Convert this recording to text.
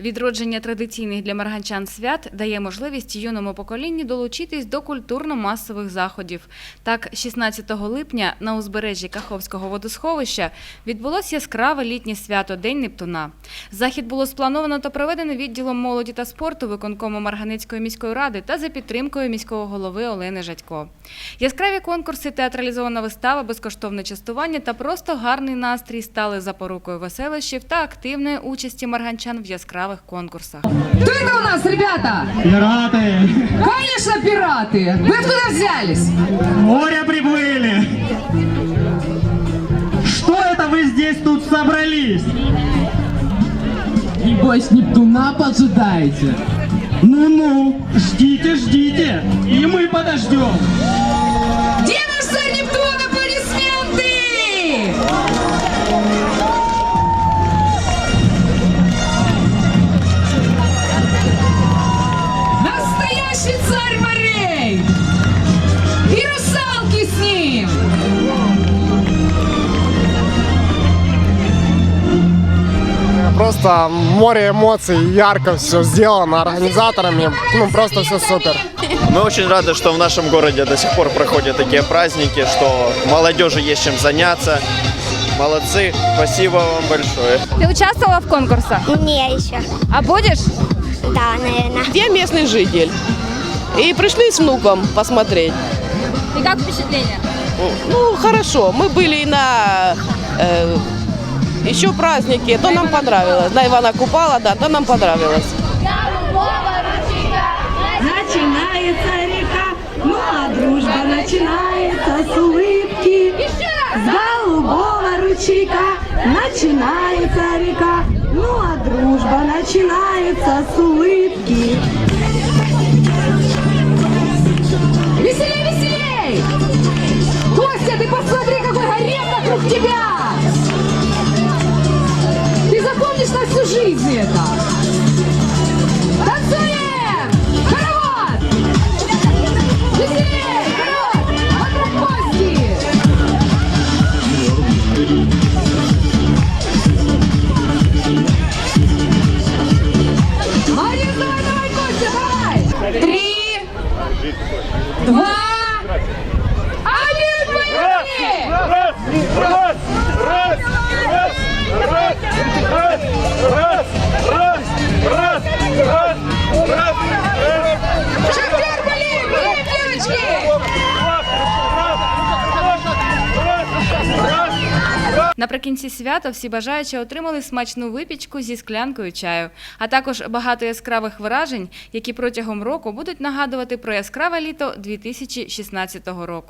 Відродження традиційних для марганчан свят дає можливість юному поколінню долучитись до культурно-масових заходів. Так, 16 липня на узбережжі Каховського водосховища відбулось яскраве літнє свято День Нептуна. Захід було сплановано та проведено відділом молоді та спорту виконкому Марганецької міської ради та за підтримкою міського голови Олени Жадько. Яскраві конкурси, театралізована вистава, безкоштовне частування та просто гарний настрій стали запорукою веселищів та активної участі марганчан в яскравих конкурсах. Кто это у нас, ребята? Пираты! Конечно, пираты! Вы откуда взялись? Море приплыли! Что это вы здесь тут собрались? Небось, Нептуна поджидаете? Ну-ну, ждите, ждите, и мы подождем. Морей! И русалки с ним! Просто море эмоций, ярко все сделано организаторами, ну просто все супер. Мы очень рады, что в нашем городе до сих пор проходят такие праздники, что молодежи есть чем заняться. Молодцы, спасибо вам большое. Ти участвувала в конкурсах? Не еще. А будеш? Да, наверное. Я местный житель. И пришли с внуком посмотреть. І як впечатлення? Ну, хорошо. Мы были и на э, еще празднике. То нам понравилось. На Ивана Купала, да, то нам понравилось. Начинается река, ну а дружба начинается с улыбки. С голубого ручейка начинается река, ну а дружба начинается с улыбки. Wow. Наприкінці свята всі бажаючі отримали смачну випічку зі склянкою чаю, а також багато яскравих вражень, які протягом року будуть нагадувати про яскраве літо 2016 року.